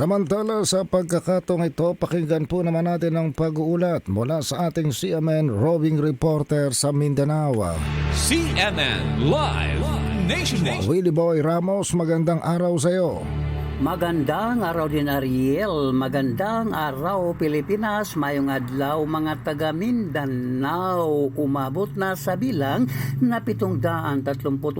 Samantala sa pagkakatong ito, pakinggan po naman natin ang pag-uulat mula sa ating CMN roving reporter sa Mindanao. CNN Live Nationwide. Willie Boy Ramos, magandang araw sa iyo. Magandang araw din Ariel, magandang araw Pilipinas, mayong adlaw mga taga Mindanao. Umabot na sa bilang na 738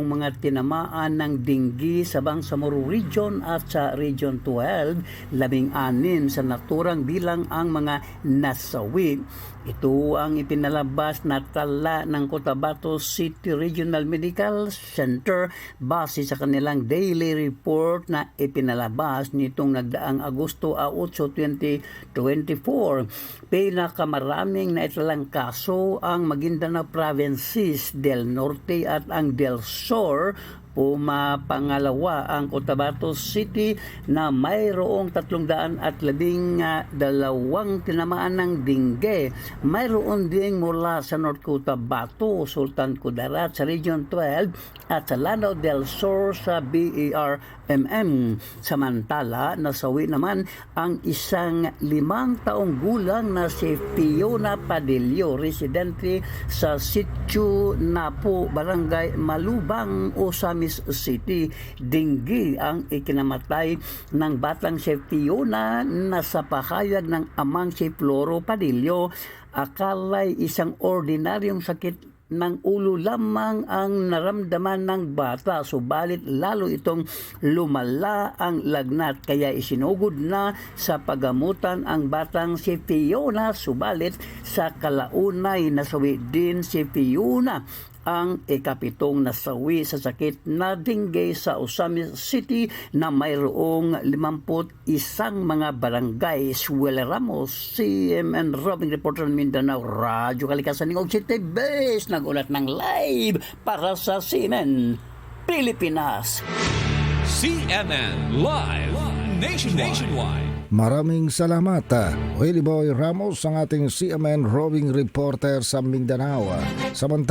mga tinamaan ng dinggi sa Bangsamoro Region at sa Region 12, labing anim sa naturang bilang ang mga nasawi. Ito ang ipinalabas na tala ng Cotabato City Regional Medical Center base sa kanilang daily report na ipinalabas nitong nagdaang Agosto 8, 2024. Pinakamaraming na italang kaso ang Maguindanao Provinces del Norte at ang del Sur pumapangalawa ang Cotabato City na mayroong tatlong daan at labing ah, dalawang tinamaan ng dingge. Mayroon ding mula sa North Cotabato, Sultan Kudarat sa Region 12 at sa Lanao del Sur sa BERMM. Samantala, nasawi naman ang isang limang taong gulang na si Fiona Padillo, residente sa Sitio Napo, Barangay Malubang, Osamis City. Dinggi ang ikinamatay ng batang si Fiona na sa pahayag ng amang si Floro Padillo. Akalay isang ordinaryong sakit ng ulo lamang ang naramdaman ng bata subalit lalo itong lumala ang lagnat kaya isinugod na sa pagamutan ang batang si Fiona subalit sa kalaunay nasawi din si Fiona ang ikapitong nasawi sa sakit na dengue sa Osamis City na mayroong 51 mga barangay. Suele Ramos, CMN Robin Reporter ng Mindanao, Radyo Kalikasan ng City Base, nagulat ng live para sa CNN Pilipinas. CNN Live Nationwide. Maraming salamat. ah. Willie Boy Ramos, ang ating CMN roving reporter sa Mindanao. Samantala